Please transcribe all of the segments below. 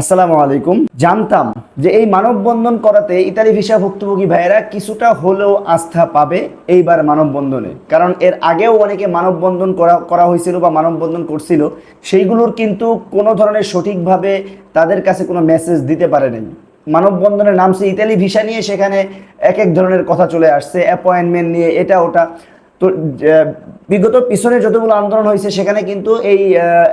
আসসালামু আলাইকুম। জানতাম যে এই মানববন্ধন করাতে ইতালি ভিসা ভুক্তভোগী ভাইয়েরা কিছুটা হলেও আস্থা পাবে এইবার মানববন্ধনে। কারণ এর আগেও অনেকে মানববন্ধন করা করা হয়েছিল বা মানববন্ধন করছিল, সেইগুলোর কিন্তু কোনো ধরনের সঠিকভাবে তাদের কাছে কোনো মেসেজ দিতে পারে নাই। মানববন্ধনের নামছে ইতালি ভিসা নিয়ে সেখানে এক এক ধরনের কথা চলে আসছে অ্যাপয়েন্টমেন্ট নিয়ে এটা ওটা। তো বিগত পিছনে যতগুলো আন্দোলন হয়েছে, সেখানে কিন্তু এই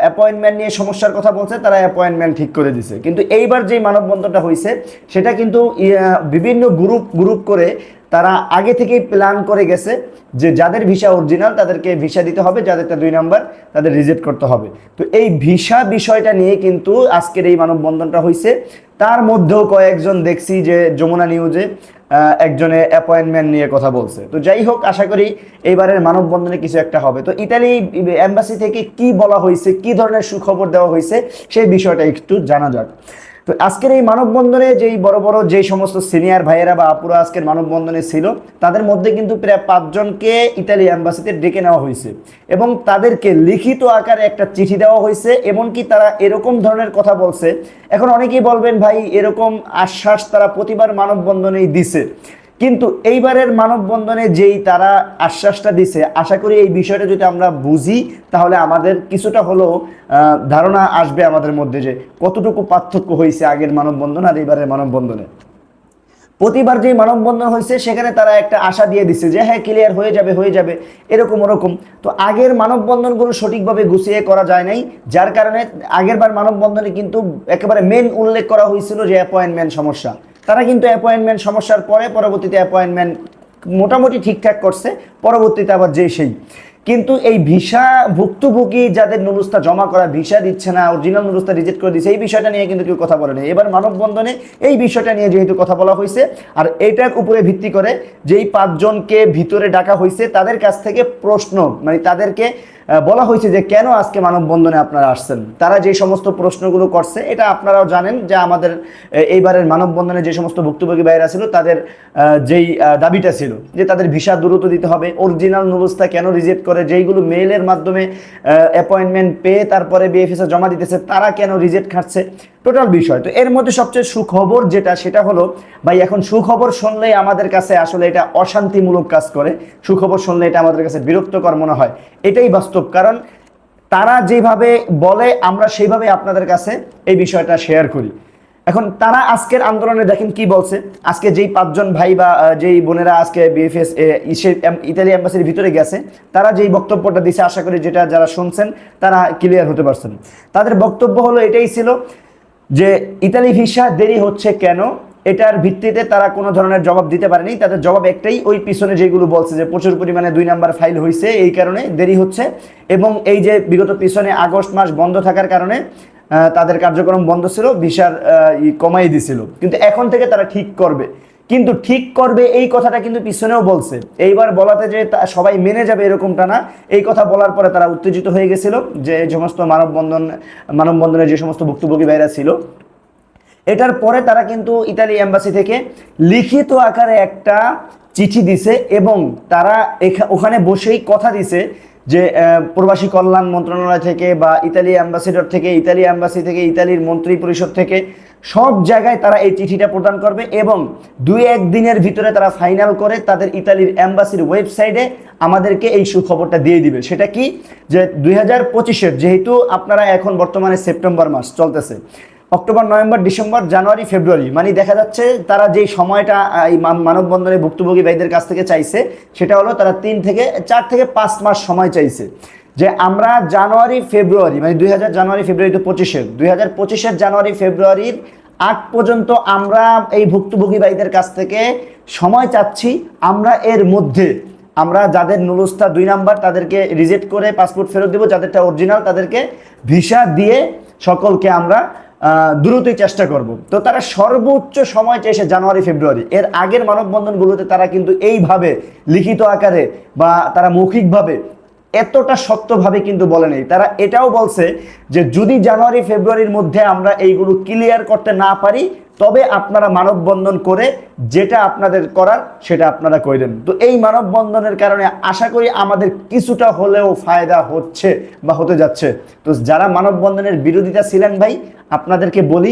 অ্যাপয়েন্টমেন্ট নিয়ে সমস্যার কথা বলছে, তারা অ্যাপয়েন্টমেন্ট ঠিক করে দিছে। কিন্তু এইবার যে মানববন্ধনটা হয়েছে, সেটা কিন্তু বিভিন্ন গ্রুপ গ্রুপ করে তারা আগে থেকেই প্ল্যান করে গেছে যে যাদের ভিসা অরিজিনাল তাদেরকে ভিসা দিতে হবে, যাদেরটা দুই নাম্বার তাদের রিজেক্ট করতে হবে। তো এই ভিসা বিষয়টা নিয়ে কিন্তু আজকের এই মানববন্ধনটা হয়েছে। তার মধ্যেও কয়েকজন দেখছি যে যমুনা নিউজে একজনে অ্যাপয়েন্টমেন্ট নিয়ে কথা বলছে। তো যাই হোক, আশা করি এইবারের মানববন্ধনে কিছু একটা হবে। তো ইতালি এম্বাসি থেকে কি বলা হয়েছে, কি ধরনের সুখবর দেওয়া হয়েছে, সেই বিষয়টা একটু জানা যাক। তো আজকের এই মানববন্ধনে যেই বড় বড় যে সমস্ত সিনিয়র ভাইয়েরা বা আপুরা আজকের মানববন্ধনে ছিল, তাদের মধ্যে কিন্তু প্রায় পাঁচজনকে ইতালি অ্যাম্বাসিতে ডেকে নেওয়া হয়েছে এবং তাদেরকে লিখিত আকারে একটা চিঠি দেওয়া হয়েছে এমনকি তারা এরকম ধরনের কথা বলছে। এখন অনেকেই বলবেন, ভাই, এরকম আশ্বাস তারা প্রতিবার মানববন্ধনেই দিছে। কিন্তু এইবারের মানববন্ধনে যেই তারা আশ্বাসটা দিছে, আশা করি এই বিষয়টা যদি আমরা বুঝি, তাহলে আমাদের কিছুটা হলেও ধারণা আসবে আমাদের মধ্যে যে কতটুকু পার্থক্য হয়েছে আগের মানববন্ধন আর এইবারের মানববন্ধনে। প্রতিবার যে মানববন্ধন হয়েছে, সেখানে তারা একটা আশা দিয়ে দিচ্ছে যে হ্যাঁ ক্লিয়ার হয়ে যাবে হয়ে যাবে, এরকম ওরকম। তো আগের মানববন্ধনগুলো সঠিকভাবে গুছিয়ে করা যায় নাই, যার কারণে আগেরবার মানববন্ধনে কিন্তু একেবারে মেন উল্লেখ করা হয়েছিল যে অ্যাপয়েন্টমেন্ট সমস্যা। তারা কিন্তু অ্যাপয়েন্টমেন্ট সমস্যার পরে পরবর্তীতে অ্যাপয়েন্টমেন্ট মোটামুটি ঠিকঠাক করছে, পরবর্তীতে আবার যে সেই। কিন্তু এই ভিসা ভুক্তভোগী যাদের নুরুস্তা জমা করা ভিসা দিচ্ছে না অরিজিনাল নুরুস্তা রিজেক্ট করে দিচ্ছে এই বিষয়টা নিয়ে কিন্তু কেউ কথা বলেনি এবার মানববন্ধনে এই বিষয়টা নিয়ে যেহেতু কথা বলা হয়েছে, আর এটার উপরে ভিত্তি করে যেই পাঁচজনকে ভিতরে ডাকা হয়েছে, তাদের কাছ থেকে প্রশ্ন মানে তাদেরকে বলা হয়েছে যে কেন আজকে মানববন্ধনে আপনারা আসছেন? তারা যে সমস্ত প্রশ্নগুলো করছে, এটা আপনারাও জানেন যে আমাদের এইবারের মানববন্ধনে যে সমস্ত ভুক্তভোগী ভাইরা ছিল, তাদের যেই দাবিটা ছিল যে তাদের ভিসা দ্রুত দিতে হবে, অরিজিনাল নুরুস্তা কেন রিজেক্ট করে, যেইগুলো মেইলের মাধ্যমে অ্যাপয়েন্টমেন্ট পেয়ে তারপরে বিএফএসে জমা দিতেছে, তারা কেন রিজেক্ট খাচ্ছে টোটাল বিষয়। তো এর মধ্যে সবচেয়ে সুখবর যেটা, সেটা হলো, ভাই, এখন সুখবর শুনলেই আমাদের কাছে আসলে এটা অশান্তিমূলক কাজ করে। সুখবর শুনলে এটা আমাদের কাছে বিরক্তকর মনে হয়। এটাই বাস্তব কারণ তারা যেভাবে বলে, আমরা সেইভাবে আপনাদের কাছে এই বিষয়টা শেয়ার করি। এখন তারা আজকের আন্দোলনে দেখেন কি বলছে? আজকে যেই পাঁচজন ভাই বা যেই বোনেরা আজকে বিএফএস ইতালি অ্যাম্বাসির ভিতরে গেছে, তারা যেই বক্তব্যটা দিছে, আশা করি যেটা যারা শুনছেন, তারা ক্লিয়ার হতে পারছেন। তাদের বক্তব্য হলো এটাই ছিল যে, ইতালি ভিসা দেরি হচ্ছে কেন? এটার ভিত্তিতে তারা কোনো ধরনের জবাব দিতে পারেনি। তাদের জবাব একটাই, ওই পিছনে যেগুলো বলছে যে প্রচুর পরিমাণে দুই নাম্বার ফাইল হয়েছে এই কারণে দেরি হচ্ছে। এবং এই যে বিগত পিছনে আগস্ট মাস বন্ধ থাকার কারণে তাদের কার্যক্রম বন্ধ ছিল, ভিসার কমাই দিছিল। কিন্তু এখন থেকে তারা ঠিক করবে। কিন্তু ঠিক করবে এই কথাটা কিন্তু পিছনেও বলছে। এইবার বলাতে যে সবাই মেনে যাবে এরকমটা না, এই কথা বলার পরে তারা উত্তেজিত হয়ে গেছিল যে সমস্ত মানববন্ধন, মানববন্ধনের যে সমস্ত ভুক্তভোগী ভাইরা ছিল এটার পরে তারা কিন্তু ইতালি এম্বাসি থেকে লিখিত আকারে একটা চিঠি দিছে এবং তারা ওখানে বসেই কথা দিছে যে প্রবাসী কল্যাণ মন্ত্রণালয় থেকে বা ইতালি অ্যাম্বাসিডর থেকে, ইতালি অ্যাম্বাসি থেকে, ইতালির মন্ত্রী পরিষদ থেকে সব জায়গায় তারা এই চিঠিটা প্রদান করবে এবং দুই এক দিনের ভিতরে তারা ফাইনাল করে তাদের ইতালির অ্যাম্বাসির ওয়েবসাইটে আমাদেরকে এই সুখবরটা দিয়ে দিবে। সেটা কি? যে দুই হাজার পঁচিশের, যেহেতু আপনারা এখন বর্তমানে সেপ্টেম্বর মাস চলতেছে October, November, December, January, February. মানে দেখা যাচ্ছে তারা যেই সময়টা এই মান- মানববন্ধনে ভুক্তভোগী ভাইদের কাছ থেকে চাইছে, সেটা হলো তারা তিন থেকে, চার থেকে পাঁচ মাস সময় চাইছে। যে আমরা জানুয়ারি, ফেব্রুয়ারি মানে দুই হাজার জানুয়ারি, ফেব্রুয়ারি তো পঁচিশের দুই হাজার পঁচিশের জানুয়ারি, ফেব্রুয়ারির আগ পর্যন্ত আমরা এই ভুক্তভোগী ভাইদের কাছ থেকে সময় চাচ্ছি আমরা এর মধ্যে। আমরা যাদের নুরুস্তা দুই নাম্বার তাদেরকে রিজেক্ট করে পাসপোর্ট ফেরত দেবো, যাদেরটা অরিজিনাল তাদেরকে ভিসা দিয়ে সকলকে আমরা দ্রুতই চেষ্টা করব। তো তারা সর্বোচ্চ সময় চেয়েছে জানুয়ারি, ফেব্রুয়ারি। এর আগের মানববন্ধনগুলোতে তারা কিন্তু এইভাবে লিখিত আকারে বা তারা মৌখিকভাবে এতটা সত্যভাবে কিন্তু বলে নেই। তারা এটাও বলছে যে, যদি জানুয়ারি, ফেব্রুয়ারির মধ্যে আমরা এইগুলো ক্লিয়ার করতে না পারি তবে আপনারা মানববন্ধন করে যেটা আপনাদের করার সেটা আপনারা করেন তো এই মানববন্ধনের কারণে আশা করি আমাদের কিছুটা হলেও ফায়দা হচ্ছে বা হতে যাচ্ছে। তো যারা মানববন্ধনের বিরোধিতা ছিলেন ভাই, আপনাদেরকে বলি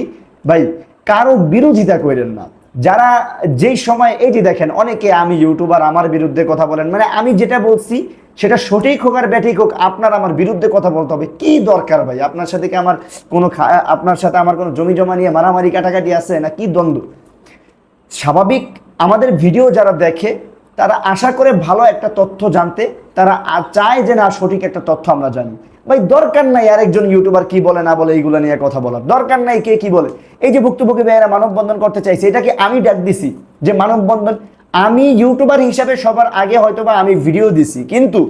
ভাই, কারও বিরোধিতা করেন না। যারা যেই সময়, এই যে দেখেন, অনেকে আমি ইউটিউবার আমার বিরুদ্ধে কথা বলেন মানে আমি যেটা বলছি সেটা সঠিক হোক আর ব্যাঠিক হোক, আপনার আমার বিরুদ্ধে কথা বলতে হবে। কি দরকার ভাই? আপনার সাথে কি আমার কোনো আপনার সাথে আমার কোনো জমি জমা নিয়ে মারামারি কাটাকাটি আছে না কি দ্বন্দ্ব? স্বাভাবিক আমাদের ভিডিও যারা দেখে, তারা আশা করে ভালো একটা তথ্য জানতে, তারা চায় যে না সঠিক একটা তথ্য আমরা জানি। ভাই, দরকার নাই আরেকজন ইউটিউবার কি বলে, না বলে এইগুলো নিয়ে কথা বলার। দরকার নাই কে কি বলে। এই যে ভুক্তভোগী ভাইয়েরা মানববন্ধন করতে চাইছে এটাকে আমি ডাক দিছি যে মানববন্ধন আমি ইউটিউবার হিসাবে সবার আগে হয়তোবা আমি ভিডিও দিছি, কিন্তু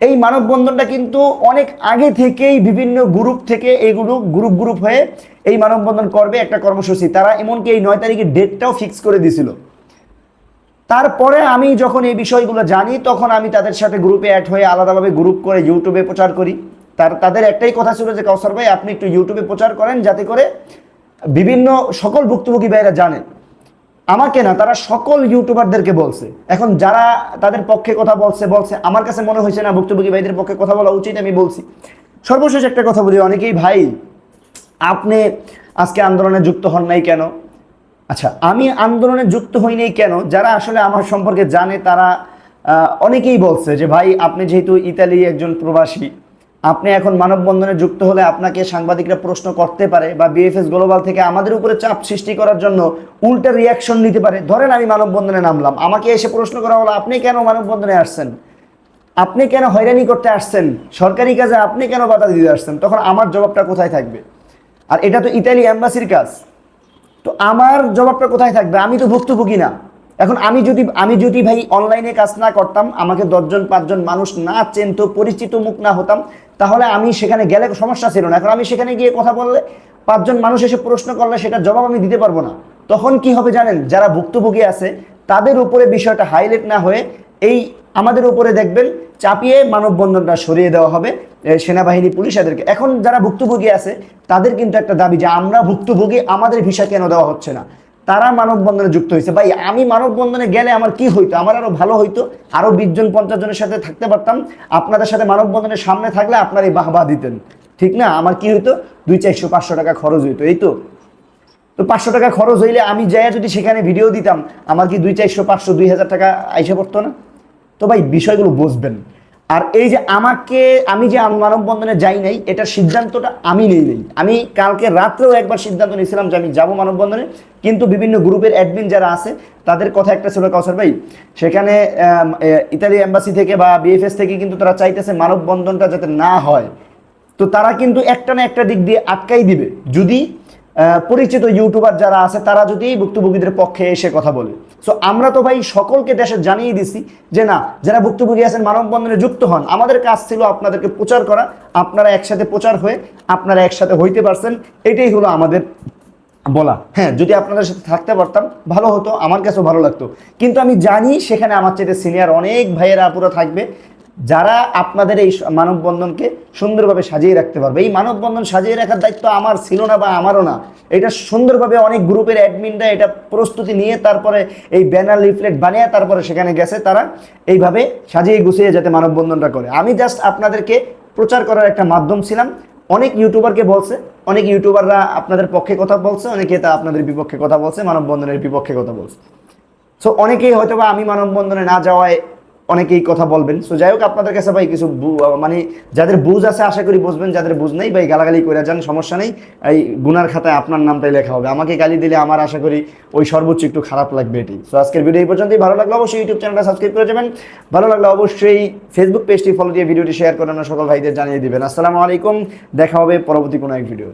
এই মানববন্ধনটা কিন্তু অনেক আগে থেকেই বিভিন্ন গ্রুপ থেকে এইগুলো গ্রুপ গ্রুপ হয়ে এই মানববন্ধন করবে একটা কর্মসূচি। তারা এমনকি এই নয় তারিখে ডেটটাও ফিক্স করে দিছিল। তারপরে আমি যখন এই বিষয়গুলো জানি, তখন আমি তাদের সাথে গ্রুপে অ্যাড হয়ে আলাদাভাবে গ্রুপ করে ইউটিউবে প্রচার করি। তার, তাদের একটাই কথা ছিল যে কাউসার ভাই, আপনি একটু ইউটিউবে প্রচার করেন যাতে করে বিভিন্ন সকল ভুক্তভোগী ভাইরা জানে আমাকে না, তারা সকল ইউটিউবারদেরকে বলছে। এখন যারা তাদের পক্ষে কথা বলছে বলছে, আমার কাছে মনে হয়েছে না, ভুক্তভোগী ভাইদের পক্ষে কথা বলা উচিত, আমি বলছি। সর্বশেষ একটা কথা বলি অনেকেই, ভাই, আপনি আজকে আন্দোলনে যুক্ত হন নাই কেন? আচ্ছা আমি আন্দোলনে যুক্ত হই নাই কেন? যারা আসলে আমার সম্পর্কে জানে, তারা অনেকেই বলছে যে, ভাই, আপনি যেহেতু ইতালি একজন প্রবাসী আপনি এখন মানববন্ধনে যুক্ত হলে আপনাকে সাংবাদিকরা প্রশ্ন করতে পারে বা বিএফএস গ্লোবাল থেকে আমাদের উপরে চাপ সৃষ্টি করার জন্য উল্টা রিয়াকশন নিতে পারে। ধরেন আমি মানববন্ধনে নামলাম। আমাকে এসে প্রশ্ন করা হলো, আপনি কেন মানববন্ধনে আসছেন? আপনি কেন হয়রানি করতে আসছেন? সরকারি কাজে আপনি কেন বাধা দিতে আসছেন? তখন আমার জবাবটা কোথায় থাকবে? আর এটা তো ইতালি অ্যাম্বাসির কাজ। তো আমার জবাবটা কোথায় থাকবে? আমি তো ভুক্তভোগী না। এখন আমি যদি আমি যদি ভাই অনলাইনে কাজ না করতাম, আমাকে দশজন, পাঁচজন মানুষ না চেনত, পরিচিত মুখ না হতাম তাহলে আমি সেখানে গেলে সমস্যা ছিল না। এখন আমি সেখানে গিয়ে কথা বললে পাঁচজন মানুষ এসে প্রশ্ন করলে সেটা জবাব আমি দিতে পারব না। তখন কি হবে জানেন? যারা ভুক্তভোগী আছে, তাদের উপরে বিষয়টা হাইলাইট না হয়ে এই আমাদের উপরে দেখবেন চাপিয়ে মানববন্ধনটা সরিয়ে দেওয়া হবে সেনাবাহিনী, পুলিশ এদেরকে। এখন যারা ভুক্তভোগী আছে, তাদের কিন্তু একটা দাবি যে আমরা ভুক্তভোগী, আমাদের ভিসা কেন দেওয়া হচ্ছে না? তারা মানববন্ধনে যুক্ত হয়েছে। ভাই, আমি মানববন্ধনে গেলে আমার কি হইতো? আমার আরও ভালো হইতো। আরও বিশ জন, পঞ্চাশ জনের সাথে থাকতে পারতাম। আপনাদের সাথে মানববন্ধনের সামনে থাকলে আপনার এই বাহবা দিতেন। ঠিক না? আমার কি হইতো? দুই চারশো, পাঁচশো টাকা খরচ হইতো। এই তো। তো পাঁচশো টাকা খরচ হইলে আমি যাই যদি সেখানে ভিডিও দিতাম, আমার কি দুই চারশো, পাঁচশো, দুই হাজার টাকা আইসা পড়তো না? তো ভাই, বিষয়গুলো বুঝবেন। আর এই যে আমাকে, আমি যে মানববন্ধনে যাই নাই, এটার সিদ্ধান্তটা আমি নেই নেই। আমি কালকে রাত্রেও একবার সিদ্ধান্ত নিয়েছিলাম যে আমি যাব মানববন্ধনে, কিন্তু বিভিন্ন গ্রুপের অ্যাডমিন যারা আছে, তাদের কথা একটা ছিল কাউসার ভাই, সেখানে ইতালি এম্বাসি থেকে বা বিএফএস থেকে কিন্তু তারা চাইতেছে মানববন্ধনটা যাতে না হয়। তো তারা কিন্তু একটা না একটা দিক দিয়ে আটকাই দিবে। যদি পরিচিত ইউটিউবার যারা আছে, তারা যদি ভুক্তভোগীদের পক্ষে এসে কথা বলে। সো আমরা তো ভাই সকলকে দেশে জানিয়ে দিছি যে না, যারা ভুক্তভোগী আছেন, মানববন্ধনে যুক্ত হন, আমাদের কাজ ছিল আপনাদেরকে প্রচার করা, আপনারা একসাথে প্রচার হয়ে আপনারা একসাথে হইতে পারছেন, এটাই হলো আমাদের বলা। হ্যাঁ যদি আপনাদের সাথে থাকতে পারতাম, ভালো হতো, আমার কাছেও ভালো লাগতো। কিন্তু আমি জানি সেখানে আমার চাইতে সিনিয়র অনেক ভাইয়েরা আপুরা থাকবে যারা আপনাদের এই মানববন্ধনকে সুন্দরভাবে সাজিয়ে রাখতে পারবে। এই মানববন্ধন সাজিয়ে রাখার দায়িত্ব আমার ছিল না বা আমারও না। এটা সুন্দরভাবে অনেক গ্রুপের অ্যাডমিনরা এটা প্রস্তুতি নিয়ে তারপরে এই ব্যানার লিফলেট বানিয়ে তারপরে সেখানে গেছে। তারা এইভাবে সাজিয়ে গুছিয়ে যাতে মানববন্ধনটা করে। আমি জাস্ট আপনাদেরকে প্রচার করার একটা মাধ্যম ছিলাম। অনেক ইউটিউবারকে বলছে, অনেক ইউটিউবাররা আপনাদের পক্ষে কথা বলছে, অনেকে তা আপনাদের বিপক্ষে কথা বলছে, মানববন্ধনের বিপক্ষে কথা বলছে। সো অনেকেই হয়তো বা আমি মানববন্ধনে না যাওয়ায় অনেকেই কথা বলবেন। সো যাই হোক, আপনাদের কাছে ভাই কিছু মানে যাদের বুঝ আছে, আশা করি বুঝবেন, যাদের বুঝ নেই, ভাই গালাগালি করে যান, সমস্যা নেই। এই গুনার খাতায় আপনার নামটাই লেখা হবে। আমাকে গালি দিলে আমার আশা করি ওই সর্বোচ্চ একটু খারাপ লাগবে এটি। সো আজকের ভিডিও এই পর্যন্তই। ভালো লাগল অবশ্যই ইউটিউব চ্যানেলটা সাবস্ক্রাইব করে যাবেন। ভালো লাগলে অবশ্যই ফেসবুক পেজটি ফলো দিয়ে ভিডিওটি শেয়ার করে সকল ভাইদের জানিয়ে দিবেন। আসসালামু আলাইকুম। দেখা হবে পরবর্তী কোনো এক ভিডিও